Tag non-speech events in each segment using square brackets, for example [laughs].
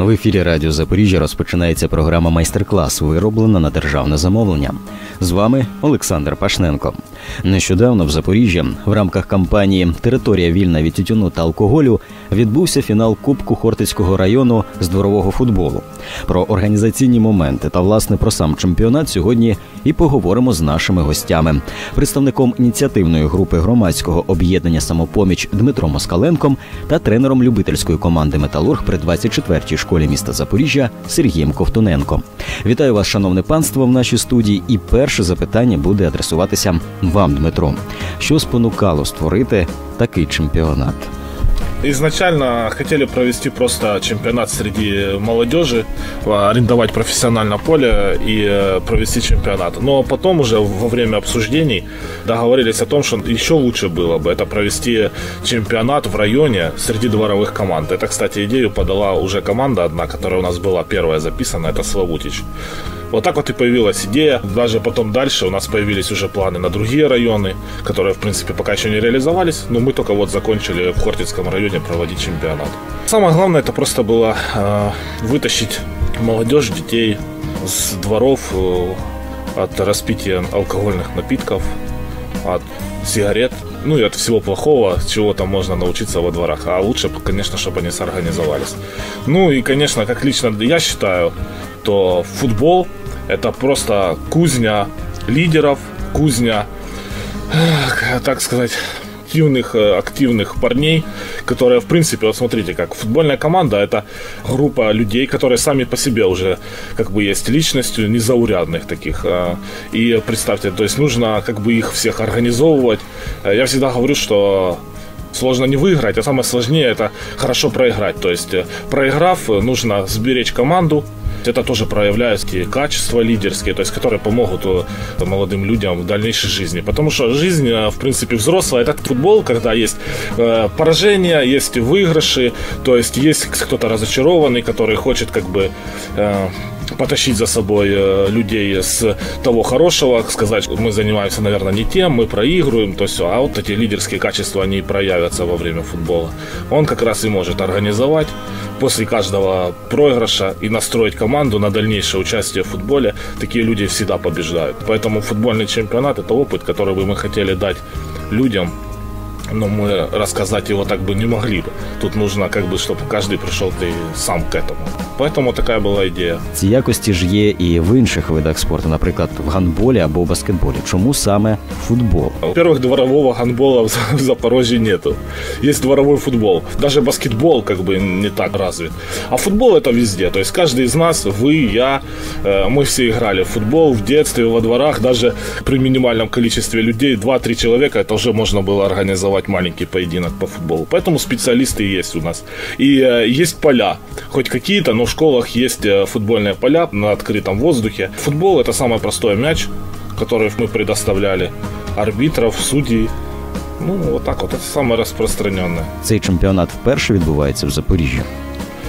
В ефірі Радіо Запоріжжя розпочинається програма майстер-клас, вироблена на державне замовлення. З вами Олександр Пашненко. Нещодавно в Запоріжжі в рамках кампанії Територія вільна від тютюну та алкоголю відбувся фінал Кубку Хортицького району з дворового футболу. Про організаційні моменти та власне про сам чемпіонат сьогодні і поговоримо з нашими гостями. Представником ініціативної групи громадського об'єднання самопоміч Дмитром Москаленком та тренером любительської команди Металург при 24-й школі міста Запоріжжя Сергієм Ковтуненко. Вітаю вас, шановне панство, в нашій студії. І перше запитання буде адресуватися вам, Дмитро. Що спонукало створити такий чемпіонат? Изначально хотели провести просто чемпионат среди молодежи, арендовать профессионально поле и э, провести чемпионат. Но потом уже во время обсуждений договорились о том, что еще лучше было бы это провести чемпионат в районе среди дворовых команд. Это, кстати, идею подала уже команда одна, которая у нас была первая записана, это Славутич. Вот так вот и появилась идея. Даже потом дальше у нас появились уже планы на другие районы, которые, в принципе, пока еще не реализовались. Но мы только вот закончили в Хортицком районе проводить чемпионат. Самое главное, это просто было э, вытащить молодежь, детей с дворов э, от распития алкогольных напитков, от сигарет, ну и от всего плохого, чего там можно научиться во дворах. А лучше, конечно, чтобы они сорганизовались. Ну и, конечно, как лично я считаю, то футбол это просто кузня лидеров, кузня, так сказать, активных, э, активных парней, которые, в принципе, вот смотрите, как футбольная команда, это группа людей, которые сами по себе уже как бы есть личностью незаурядных таких. Э, и представьте, то есть нужно как бы их всех организовывать. Э, я всегда говорю, что сложно не выиграть, а самое сложнее это хорошо проиграть. То есть, проиграв, нужно сберечь команду, это тоже проявляют качества лидерские, то есть которые помогут э, молодым людям в дальнейшей жизни. Потому что жизнь, э, в принципе, взрослая, это футбол, когда есть э, поражения, есть выигрыши, то есть есть кто-то разочарованный, который хочет как бы потащить за собой людей с того хорошего, сказать, мы занимаемся, наверное, не тем, мы проигрываем, то все. А вот эти лидерские качества, они проявятся во время футбола. Он как раз и может организовать после каждого проигрыша и настроить команду на дальнейшее участие в футболе, такие люди всегда побеждают. Поэтому футбольный чемпионат – это опыт, который бы мы хотели дать людям, но мы рассказать его так бы не могли бы. Тут нужно, как бы, чтобы каждый пришел ты сам к этому. Поэтому така була ідея. Ці якості ж є і в інших видах спорту, наприклад, в гандболі або баскетболі. Чому саме футбол? Во-первых, дворового гандбола в Запорожье нету. Есть дворовой футбол. Даже баскетбол как бы не так развит. А футбол это везде. То есть каждый из нас, вы, я, э, мы все играли в футбол в детстве, во дворах. Даже при минимальном количестве людей, 2-3 человека, это уже можно было организовать маленький поединок по футболу. Поэтому специалисты есть у нас. И э, есть поля. Хоть какие-то, но в школах есть э, футбольные поля на открытом воздухе. Футбол это самый простой мяч, который мы предоставляли. Арбитров, судей. Ну, вот так вот. Это самое распространенное. Цей чемпіонат вперше відбувається в Запоріжжі.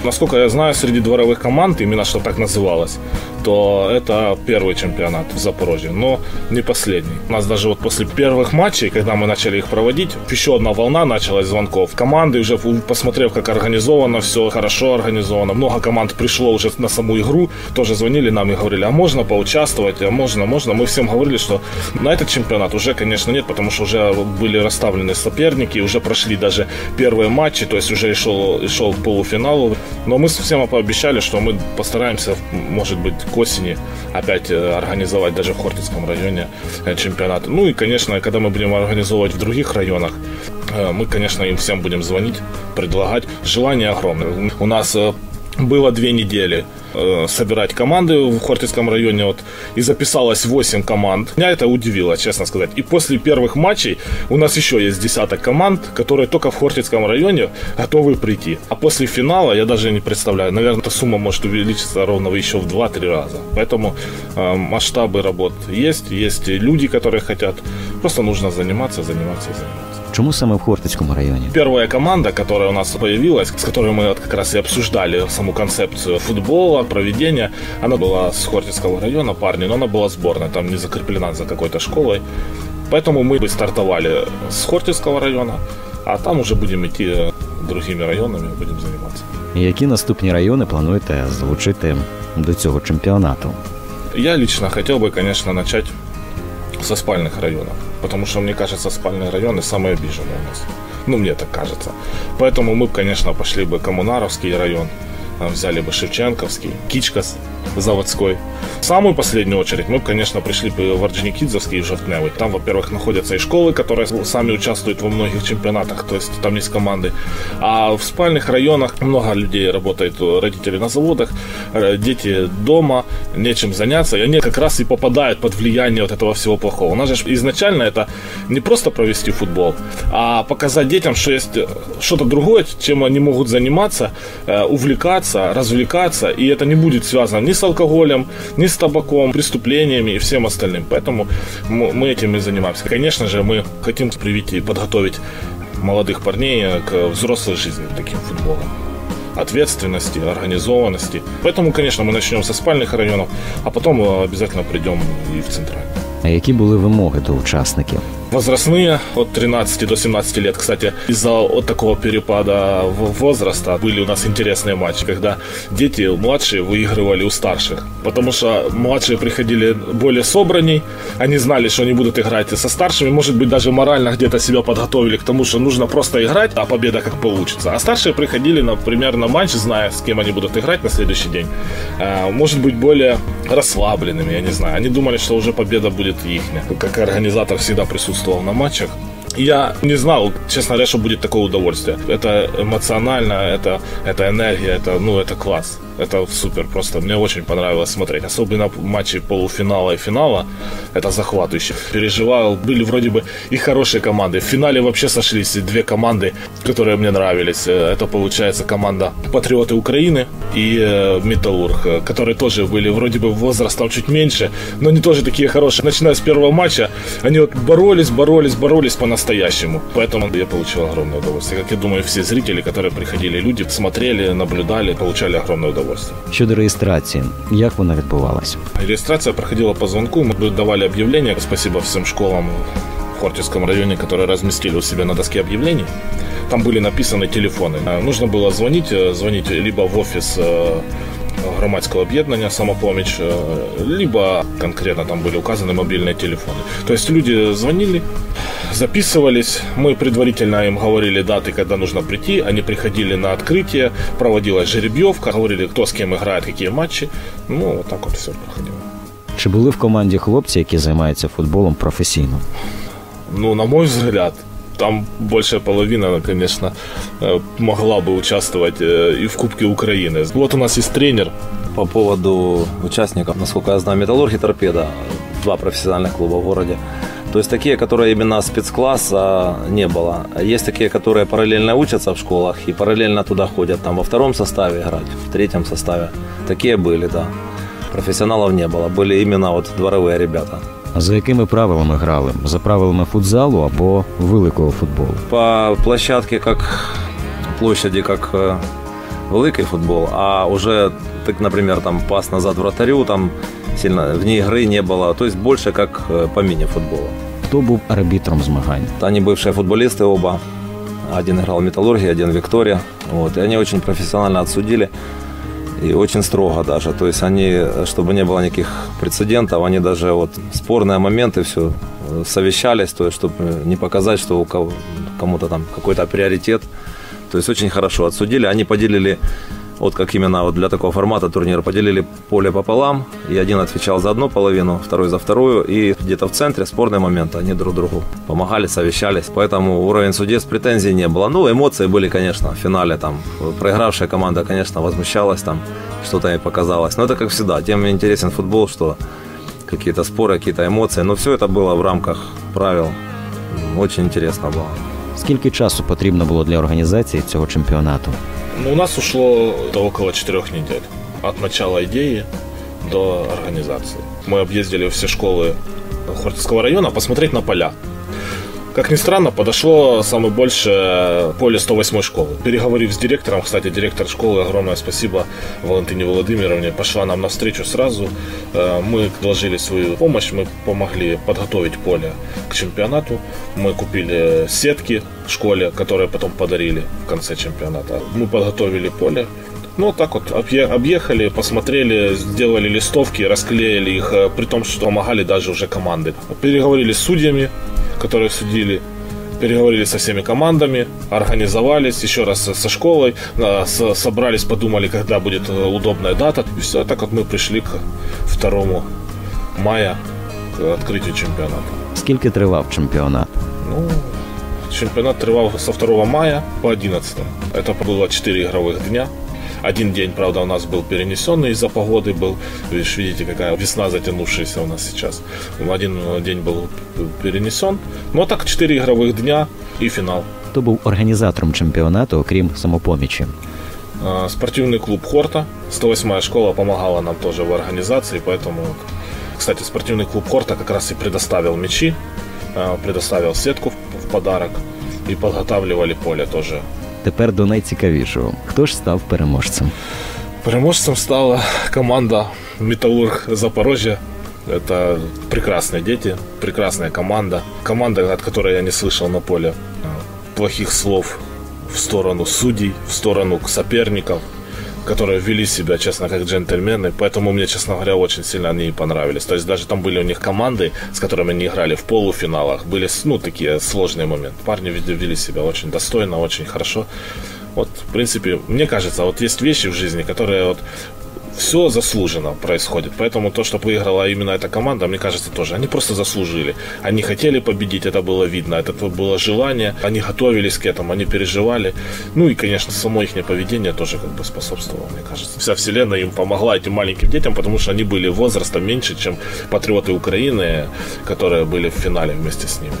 Насколько я знаю, среди дворовых команд, именно что так называлось, то это первый чемпионат в Запорожье, но не последний. У нас даже вот после первых матчей, когда мы начали их проводить, еще одна волна началась звонков. Команды уже, посмотрев, как организовано все, хорошо организовано, много команд пришло уже на саму игру, тоже звонили нам и говорили, а можно поучаствовать, а можно, можно. Мы всем говорили, что на этот чемпионат уже, конечно, нет, потому что уже были расставлены соперники, уже прошли даже первые матчи, то есть уже шел, шел полуфинал. Но мы всем пообещали, что мы постараемся, может быть, к осени опять э, организовать даже в Хортицком районе э, чемпионат. Ну и, конечно, когда мы будем организовывать в других районах, э, мы, конечно, им всем будем звонить, предлагать. Желание огромное. У нас было две недели э, собирать команды в Хортицком районе. Вот, и записалось 8 команд. Меня это удивило, честно сказать. И после первых матчей у нас еще есть десяток команд, которые только в Хортицком районе готовы прийти. А после финала я даже не представляю. Наверное, эта сумма может увеличиться ровно еще в 2-3 раза. Поэтому э, масштабы работ есть. Есть люди, которые хотят. Просто нужно заниматься, заниматься заниматься. Чому саме в Хортицькому районі? Первая команда, которая у нас появилась, с которой мы вот как раз и обсуждали саму концепцию футбола, проведения, она была с Хортицкого района, парни, но она была сборная, там не закреплена за какой-то школой. Поэтому мы бы стартовали с Хортицкого района, а там уже будем идти другими районами будем заниматься. Які наступні райони плануєте залучити до цього чемпіонату? Я лично хотел бы, конечно, начать со спальных районов, потому что, мне кажется, спальные районы самые обиженные у нас. Ну, мне так кажется. Поэтому мы, конечно, пошли бы Коммунаровский район, взяли бы Шевченковский, Кичкас заводской. В самую последнюю очередь мы, конечно, пришли бы в Орджоникидзевский и Жовтневый. Там, во-первых, находятся и школы, которые сами участвуют во многих чемпионатах, то есть там есть команды. А в спальных районах много людей работает, родители на заводах, э, дети дома, нечем заняться, и они как раз и попадают под влияние вот этого всего плохого. У нас же изначально это не просто провести футбол, а показать детям, что есть что-то другое, чем они могут заниматься, э, увлекаться, развлекаться, и это не будет связано ни с алкоголем, ни с табаком, преступлениями и всем остальным. Поэтому мы этим и занимаемся. Конечно же, мы хотим привить и подготовить молодых парней к взрослой жизни таким футболом ответственности, организованности. Поэтому, конечно, мы начнем со спальных районов, а потом обязательно придем и в центральный. А які були вимоги до учасників? Возрастные от 13 до 17 лет. Кстати, из-за вот такого перепада возраста были у нас интересные матчи, когда дети младшие выигрывали у старших. Потому что младшие приходили более собранней, они знали, что они будут играть со старшими, может быть, даже морально где-то себя подготовили к тому, что нужно просто играть, а победа как получится. А старшие приходили, например, на матч, зная, с кем они будут играть на следующий день. А, может быть, более расслабленными, я не знаю. Они думали, что уже победа будет их. Как организатор всегда присутствовал присутствовал на матчах. Я не знал, честно говоря, что будет такое удовольствие. Это эмоционально, это, это энергия, это, ну, это класс. Это супер, просто мне очень понравилось смотреть. Особенно матчи полуфинала и финала. Это захватывающе. Переживал, были вроде бы и хорошие команды. В финале вообще сошлись две команды, которые мне нравились. Э, это, получается, команда Патриоты Украины и э, Металлург, э, которые тоже были вроде бы возрастом чуть меньше, но они тоже такие хорошие. Начиная с первого матча, они вот боролись, боролись, боролись по-настоящему. Поэтому я получил огромное удовольствие. Как я думаю, все зрители, которые приходили, люди смотрели, наблюдали, получали огромное удовольствие удовольствие. Щодо реєстрації, як вона відбувалась? Реєстрація проходила по звонку. Мы давали объявления. Спасибо всем школам в Хортицком районе, которые разместили у себя на доске объявлений. Там были написаны телефоны. Нужно было звонить, э, звонить либо в офис э, громадского об'єднання «Самопоміч», либо конкретно там были указаны мобильные телефоны. То есть люди звонили, записывались, мы предварительно им говорили даты, когда нужно прийти, они приходили на открытие, проводилась жеребьевка, говорили, кто с кем играет, какие матчи. Ну, вот так вот все проходило. Чи були в команді хлопці, які займаються футболом професійно? Ну, на мой взгляд, там большая половина, конечно, э, могла бы участвовать э, и в Кубке Украины. Вот у нас есть тренер. По поводу участников, насколько я знаю, Металлург и Торпеда, два профессиональных клуба в городе. То есть такие, которые именно спецкласса не было. Есть такие, которые параллельно учатся в школах и параллельно туда ходят, там во втором составе играть, в третьем составе. Такие были, да. Профессионалов не было, были именно вот дворовые ребята. А за якими правилами грали? За правилами футзалу або великого футболу? По площадке, как площади, как э, великий футбол, а уже, так, например, там пас назад вратарю, там сильно вне игры не было. То есть больше как по мини-футболу. Хто був арбітром змагань? Они бывшие футболисты оба. Один играл в Металлурге, один в Виктория. Вот. И они очень профессионально отсудили. И очень строго даже. То есть они, чтобы не было никаких прецедентов, они даже вот спорные моменты все совещались, то есть чтобы не показать, что у кого, кому-то там какой-то приоритет. То есть очень хорошо отсудили. Они поделили вот как именно вот для такого формата турнира поделили поле пополам, и один отвечал за одну половину, второй за вторую, и где-то в центре спорные моменты, они друг другу помогали, совещались, поэтому уровень судейств претензий не было. Ну, эмоции были, конечно, в финале там, проигравшая команда, конечно, возмущалась там, что-то ей показалось, но это как всегда, тем интересен футбол, что какие-то споры, какие-то эмоции, но все это было в рамках правил, очень интересно было. Скільки часу потрібно було для організації цього чемпіонату? Ну, у нас ушло до около четырех недель. От начала идеи до организации. Мы объездили все школы Хортицкого района посмотреть на поля. Как ни странно, подошло самое большее поле 108 школы. Переговорив с директором, кстати, директор школы, огромное спасибо Валентине Владимировне, пошла нам навстречу сразу. Э, мы доложили свою помощь, мы помогли подготовить поле к чемпионату. Мы купили сетки в школе, которые потом подарили в конце чемпионата. Мы подготовили поле, ну, так вот, объехали, посмотрели, сделали листовки, расклеили их, э, при том, что помогали даже уже команды. Переговорили с судьями, которые судили, переговорили со всеми командами, организовались еще раз со школой, собрались, подумали, когда будет э, удобная дата. И все, так вот мы пришли к 2 мая, к открытию чемпионата. Скільки тривав чемпионат? Ну, чемпионат тривав со 2 мая по 11. Это было 4 игровых дня. Один день, правда, у нас был перенесенный из-за погоды был. Видишь, видите, какая весна затянувшаяся у нас сейчас. Один день был перенесен. Ну, а так, 4 игровых дня и финал. Хто був організатором чемпіонату, окрім самопомічі? Спортивный клуб Хорта. 108 школа помогала нам тоже в организации, поэтому, кстати, спортивный клуб Хорта как раз и предоставил мячи, предоставил сетку в подарок и подготавливали поле тоже Тепер до найцікавішого. Хто ж став переможцем? Переможцем стала команда Металлург Запорожья. Это прекрасные дети, прекрасная команда. Команда, от которой я не слышал на поле плохих слов в сторону судей, в сторону соперников которые вели себя, честно, как джентльмены. Поэтому мне, честно говоря, очень сильно они понравились. То есть даже там были у них команды, с которыми они играли в полуфиналах. Были, ну, такие сложные моменты. Парни вели себя очень достойно, очень хорошо. Вот, в принципе, мне кажется, вот есть вещи в жизни, которые вот все заслуженно происходит. Поэтому то, что выиграла именно эта команда, мне кажется, тоже. Они просто заслужили. Они хотели победить, это было видно, это было желание. Они готовились к этому, они переживали. Ну и, конечно, само их поведение тоже как бы способствовало, мне кажется. Вся вселенная им помогла, этим маленьким детям, потому что они были возрастом меньше, чем патриоты Украины, которые были в финале вместе с ними.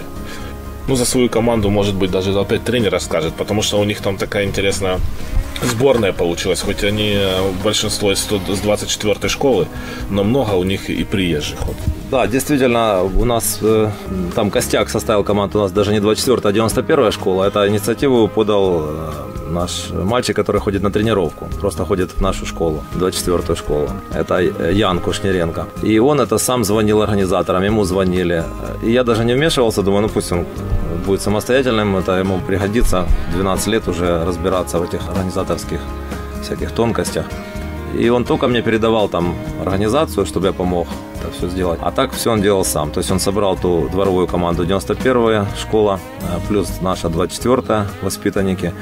Ну, за свою команду, может быть, даже опять тренер расскажет, потому что у них там такая интересная сборная получилась, хоть они э, большинство из 24-й школы, но много у них и приезжих. Да, действительно, у нас э, там костяк составил команду, у нас даже не 24-я, а 91-я школа. Это инициативу подал э, наш мальчик, который ходит на тренировку, просто ходит в нашу школу, 24-ю школу. Это Ян Кушнеренко. И он это сам звонил организаторам, ему звонили. И я даже не вмешивался, думаю, ну пусть он будет самостоятельным, это ему пригодится 12 лет уже разбираться в этих организаторских всяких тонкостях. И он только мне передавал там организацию, чтобы я помог это все сделать. А так все он делал сам. То есть он собрал ту дворовую команду 91-я школа, э, плюс наша 24-я воспитанники.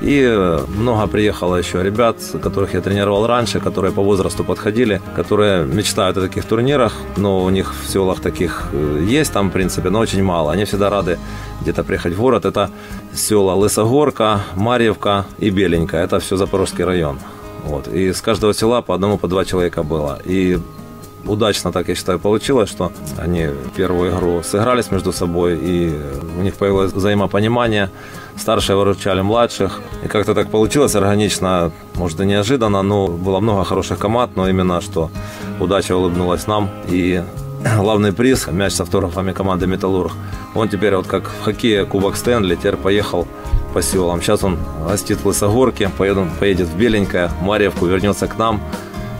И э, много приехало еще ребят, которых я тренировал раньше, которые по возрасту подходили, которые мечтают о таких турнирах, но у них в селах таких э, есть там, в принципе, но очень мало. Они всегда рады где-то приехать в город. Это села Лысогорка, Марьевка и Беленька. Это все Запорожский район. Вот. И с каждого села по одному, по два человека было. И удачно, так я считаю, получилось, что они первую игру сыгрались между собой, и у них появилось взаимопонимание. Старшие выручали младших. И как-то так получилось органично, может и неожиданно, но было много хороших команд, но именно что удача улыбнулась нам. И [clears throat] главный приз, мяч с автографами команды «Металлург», он теперь вот как в хоккее Кубок Стэнли, теперь поехал по селам. Сейчас он гостит в Лысогорке, поедет, поедет в Беленькое, Марьевку, вернется к нам.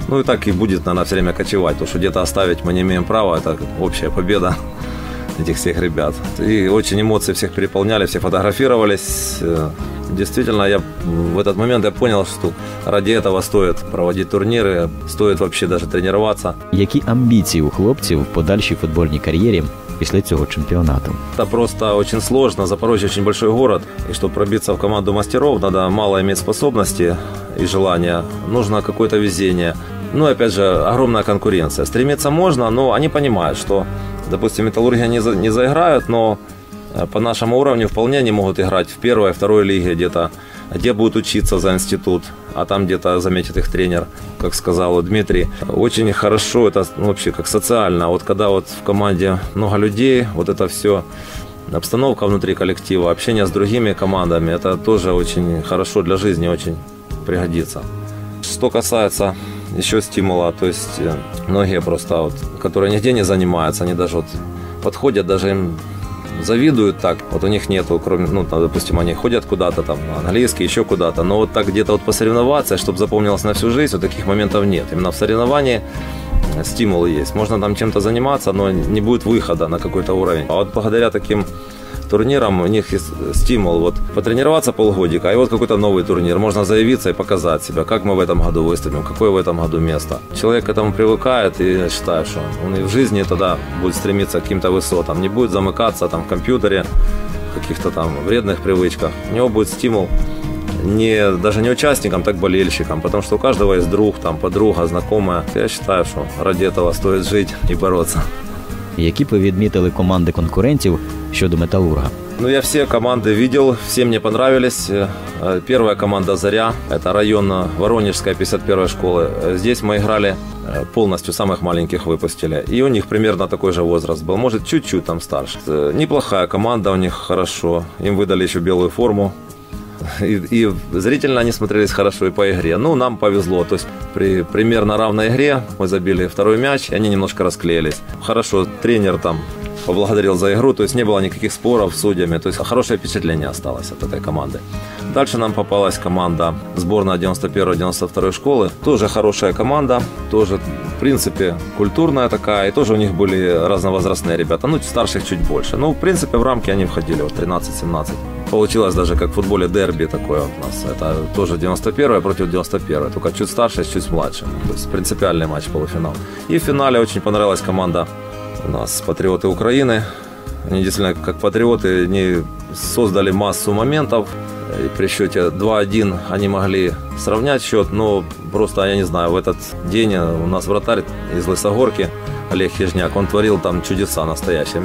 Ну и так и будет, наверное, все время кочевать, потому что где-то оставить мы не имеем права, это общая победа [laughs] этих всех ребят. И очень эмоции всех переполняли, все фотографировались. Э, действительно, я в этот момент я понял, что ради этого стоит проводить турниры, стоит вообще даже тренироваться. Які амбіції у хлопців в подальшій футбольній кар'єрі Після цього чемпіонату? Это просто очень сложно. Запорожье очень большой город. И чтобы пробиться в команду мастеров, надо мало иметь способности и желания. Нужно какое-то везение. Ну опять же, огромная конкуренция. Стремиться можно, но они понимают, что, допустим, металлурги не, за, не заиграют, но э, по нашему уровню вполне они могут играть в первой, второй лиге где-то, где будут учиться за институт, а там где-то заметит их тренер, как сказал Дмитрий. Очень хорошо это ну, вообще как социально. Вот когда вот в команде много людей, вот это все обстановка внутри коллектива, общение с другими командами, это тоже очень хорошо для жизни, очень пригодится. Что касается еще стимула. То есть э, многие просто, вот, которые нигде не занимаются, они даже вот подходят, даже им завидуют так. Вот у них нету, кроме, ну, там, допустим, они ходят куда-то там, на английский, еще куда-то. Но вот так где-то вот посоревноваться, чтобы запомнилось на всю жизнь, вот таких моментов нет. Именно в соревновании стимулы есть. Можно там чем-то заниматься, но не будет выхода на какой-то уровень. А вот благодаря таким турнирам у них есть стимул вот потренироваться полгодика, а и вот какой-то новый турнир. Можно заявиться и показать себя, как мы в этом году выступим, какое в этом году место. Человек к этому привыкает, и я считаю, что он и в жизни тогда будет стремиться к каким-то высотам, не будет замыкаться там в компьютере, каких-то там вредных привычках. У него будет стимул не, даже не участникам, так болельщикам, потому что у каждого есть друг, там, подруга, знакомая. Я считаю, что ради этого стоит жить и бороться. Які б ви відмітили команди конкурентів щодо металурга? Ну, я все команды видел, все мне понравились. Э, Первая команда «Заря» – это район э, Воронежская 51 школы. Э, Здесь мы играли э, полностью, самых маленьких выпустили. И у них примерно такой же возраст был, может, чуть-чуть там старше. Э, Неплохая команда у них, хорошо. Им выдали еще белую форму. И, и зрительно они смотрелись хорошо и по игре. Ну, нам повезло. То есть при примерно равной игре мы забили второй мяч, и они немножко расклеились. Хорошо, тренер там поблагодарил за игру, то есть не было никаких споров с судьями, то есть хорошее впечатление осталось от этой команды. Дальше нам попалась команда сборная 91-92 школы, тоже хорошая команда, тоже в принципе культурная такая, и тоже у них были разновозрастные ребята, ну старших чуть больше. Ну, в принципе, в рамки они входили, вот 13-17. Получилось даже как в футболе дерби такое у нас. Это тоже 91 против 91, только чуть старше, чуть младше. То есть принципиальный матч полуфинал. И в финале очень понравилась команда у нас «Патриоты Украины». Они действительно, как патриоты, они создали массу моментов. И при счете 2-1 они могли сравнять счет, но просто, я не знаю, в этот день у нас вратарь из Лысогорки, Олег Хижняк, он творил там чудеса настоящие.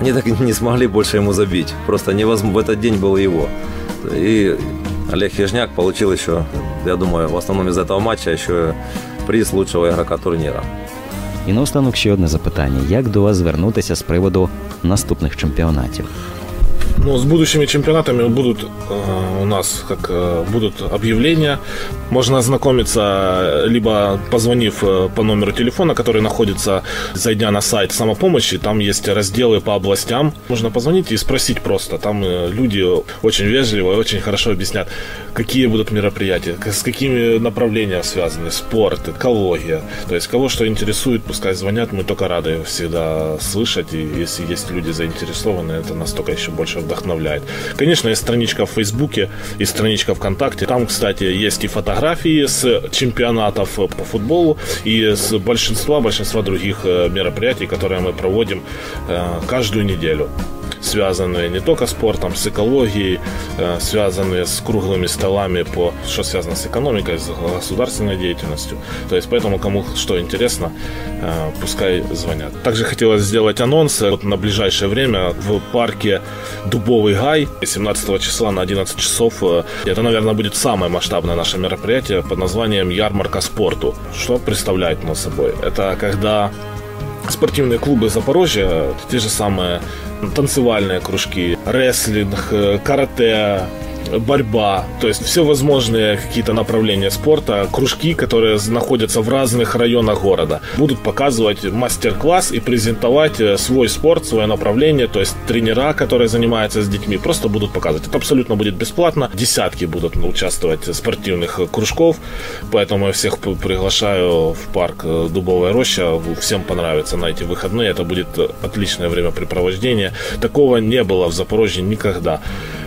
Они так и [laughs] не смогли больше ему забить. Просто невозможно, в этот день был его. И Олег Хижняк получил еще, я думаю, в основном из этого матча еще приз лучшего игрока турнира. І наостанок ще одне запитання: як до вас звернутися з приводу наступних чемпіонатів? Ну, с будущими чемпионатами будут э, у нас как э, будут объявления. Можно ознакомиться либо позвонив э, по номеру телефона, который находится, зайдя на сайт самопомощи, там есть разделы по областям. Можно позвонить и спросить просто. Там э, люди очень вежливо и очень хорошо объяснят, какие будут мероприятия, с какими направлениями связаны, спорт, экология. То есть кого что интересует, пускай звонят, мы только рады всегда слышать. И если есть люди заинтересованы, это нас только еще больше вдохновляет. Конечно, есть страничка в Фейсбуке и страничка ВКонтакте. Там, кстати, есть и фотографии с чемпионатов по футболу и с большинства, большинства других э, мероприятий, которые мы проводим э, каждую неделю связанные не только спортом, с экологией, э, связанные с круглыми столами по что связано с экономикой, с государственной деятельностью. То есть поэтому кому что интересно, э, пускай звонят. Также хотелось сделать анонс вот на ближайшее время в парке Дубовый Гай 17 числа на 11 часов. э, Это, наверное, будет самое масштабное наше мероприятие под названием «Ярмарка спорту». Что представляет оно собой? Это когда спортивные клубы Запорожья, те же самые танцевальные кружки, рестлинг, э, карате, борьба, то есть все возможные какие-то направления спорта, кружки, которые находятся в разных районах города, будут показывать мастер-класс и презентовать э, свой спорт, свое направление, то есть тренера, которые занимаются с детьми, просто будут показывать. Это абсолютно будет бесплатно, десятки будут участвовать спортивных э, кружков, поэтому я всех приглашаю в парк э, Дубовая роща, всем понравится на эти выходные, это будет отличное времяпрепровождение, такого не было в Запорожье никогда.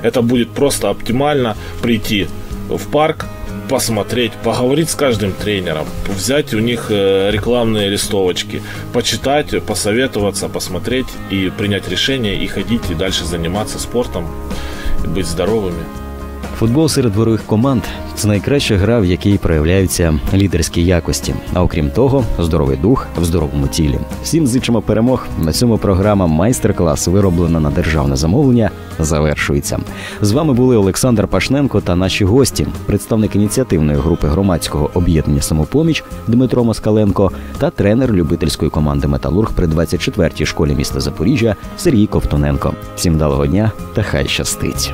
Это будет просто оптимально прийти в парк, посмотреть, поговорить с каждым тренером, взять у них э, рекламные листовочки, почитать, посоветоваться, посмотреть и принять решение и ходить и дальше заниматься спортом, быть здоровыми. Футбол серед дворових команд це найкраща гра, в якій проявляються лідерські якості. А окрім того, здоровий дух в здоровому тілі. Всім зичимо перемог. На цьому програма майстер-клас, вироблена на державне замовлення, завершується. З вами були Олександр Пашненко та наші гості, представник ініціативної групи громадського об'єднання самопоміч Дмитро Москаленко та тренер любительської команди Металург при 24-й школі міста Запоріжжя Сергій Ковтоненко. Всім далого дня та хай щастить.